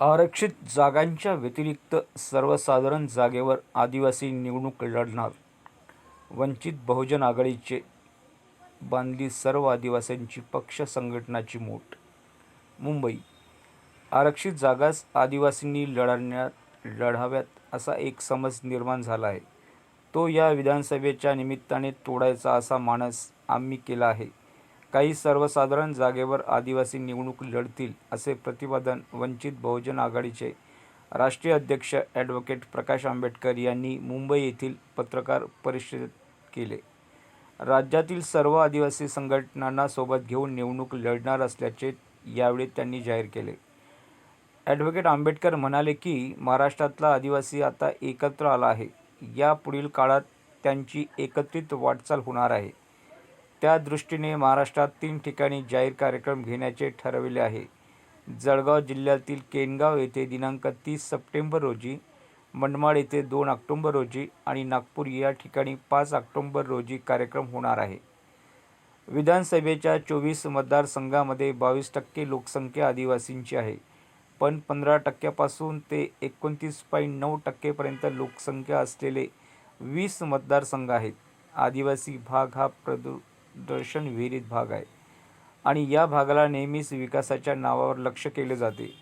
आरक्षित जागांच्या व्यतिरिक्त सर्वसाधारण जागेवर आदिवासी निवडणूक लढणार. वंचित बहुजन आघाडीचे बांधली सर्व आदिवासींची पक्ष संघटनाची मूठ. मुंबई आरक्षित जागाच आदिवासींनी लढण्यात लढाव्यात असा एक समज निर्माण झाला आहे. तो या विधानसभेच्या निमित्ताने तोडायचा असा मानस आम्ही केला आहे. काही सर्वसाधारण जागेवर आदिवासी निवडणूक लढतील असे प्रतिपादन वंचित बहुजन आघाडीचे राष्ट्रीय अध्यक्ष ॲडव्होकेट प्रकाश आंबेडकर यांनी मुंबई येथील पत्रकार परिषदेत केले. राज्यातील सर्व आदिवासी संघटनांना सोबत घेऊन निवडणूक लढणार असल्याचे यावेळी त्यांनी जाहीर केले. ॲडव्होकेट आंबेडकर म्हणाले की महाराष्ट्रातला आदिवासी आता एकत्र आला आहे. या पुढील काळात त्यांची एकत्रित वाटचाल होणार आहे. त्या दृष्टीने महाराष्ट्रात तीन ठिकाणी जाहीर कार्यक्रम घेण्याचे ठरविले आहे. जळगाव जिल्ह्यातील केनगाव येथे दिनांक तीस सप्टेंबर रोजी मनमाड येथे दोन ऑक्टोंबर रोजी आणि नागपूर या ठिकाणी पाच ऑक्टोंबर रोजी कार्यक्रम होणार आहे. विधानसभेच्या चोवीस मतदारसंघामध्ये बावीस टक्के लोकसंख्या आदिवासींची आहे पण पंधरा टक्क्यापासून ते एकोणतीस पॉईंट नऊ टक्केपर्यंत लोकसंख्या असलेले वीस मतदारसंघ आहेत. आदिवासी भाग हा प्रदू दर्शन विहिरीत भाग आहे. आणि या भागाला नेहमीच विकासाच्या नावावर लक्ष केले जाते.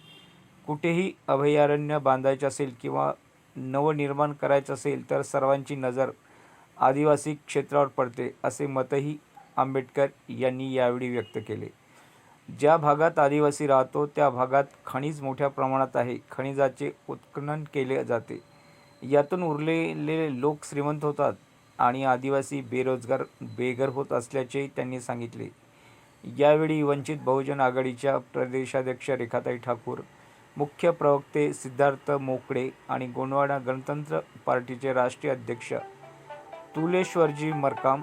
कुठेही अभयारण्य बांधायचे असेल किंवा नवनिर्माण करायचं असेल तर सर्वांची नजर आदिवासी क्षेत्रावर पडते असे मतही आंबेडकर यांनी यावेळी व्यक्त केले. ज्या भागात आदिवासी राहतो त्या भागात खनिज मोठ्या प्रमाणात आहे. खनिजाचे उत्खनन केले जाते. यातून उरलेले लोक श्रीमंत होतात. आणि आदिवासी बेरोजगार बेघर होत असल्याचेही त्यांनी सांगितले. यावेळी वंचित बहुजन आघाडीच्या प्रदेशाध्यक्ष रेखाताई ठाकूर मुख्य प्रवक्ते सिद्धार्थ मोकडे आणि गोंडवाडा गणतंत्र पार्टीचे राष्ट्रीय अध्यक्ष तुलेश्वरजी मरकाम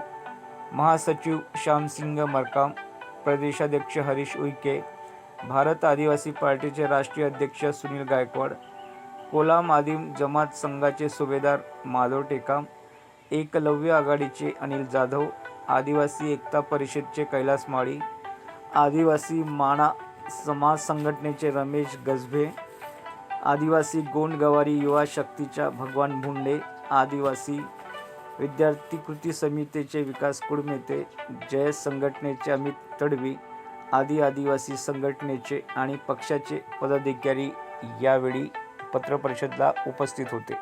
महासचिव श्यामसिंग मरकाम प्रदेशाध्यक्ष हरीश उईके भारत आदिवासी पार्टीचे राष्ट्रीय अध्यक्ष सुनील गायकवाड कोलाम आदिम जमात संघाचे सुभेदार माधव टेकाम एकलव्य आघाडीचे अनिल जाधव आदिवासी एकता परिषदचे कैलास माळी आदिवासी माणा समाज संघटनेचे रमेश गजभे आदिवासी गोंड गवारी युवा शक्तीच्या भगवान भुंडे आदिवासी विद्यार्थी कृती समितीचे विकास कुडमेते जय संघटनेचे अमित तडवी आदी आदिवासी संघटनेचे आणि पक्षाचे पदाधिकारी यावेळी पत्रपरिषदला उपस्थित होते.